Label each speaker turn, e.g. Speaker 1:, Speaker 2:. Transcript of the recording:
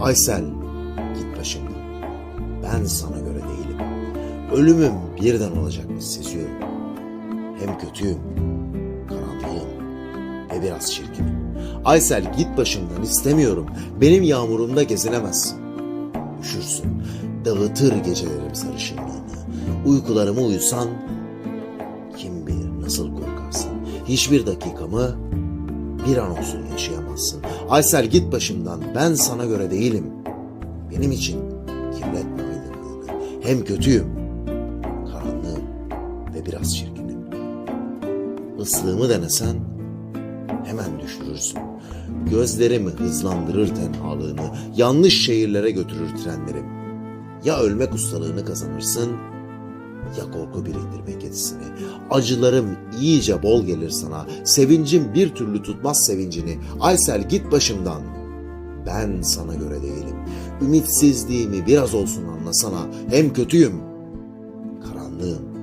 Speaker 1: Aysel, git başımdan. Ben sana göre değilim. Ölümüm birden olacakmış seziyorum. Hem kötüyüm, karanlığım ve biraz çirkinim. Aysel git başımdan istemiyorum. Benim yağmurumda gezinemezsin. Üşürsün, dağıtır gecelerim sarışınlığını. Uykularımı uyusan, kim bilir nasıl korkarsın. Hiçbir dakikamı bir an olsun yaşayamazsın. Aysel git başımdan ben sana göre değilim. Benim için kirletme aydınlığını. Hem kötüyüm, karanlığım ve biraz çirkinim. Islığımı denesen hemen düşürürsün. Gözlerimi hızlandırır tenhalığını, yanlış şehirlere götürür trenlerim. Ya ölmek ustalığını kazanırsın ya korku biriktirmek yetisini. Acılarım iyice bol gelir sana. Sevincim bir türlü tutmaz sevincini. Aysel git başımdan. Ben sana göre değilim. Ümitsizliğimi biraz olsun anlasana. Hem kötüyüm. Karanlığım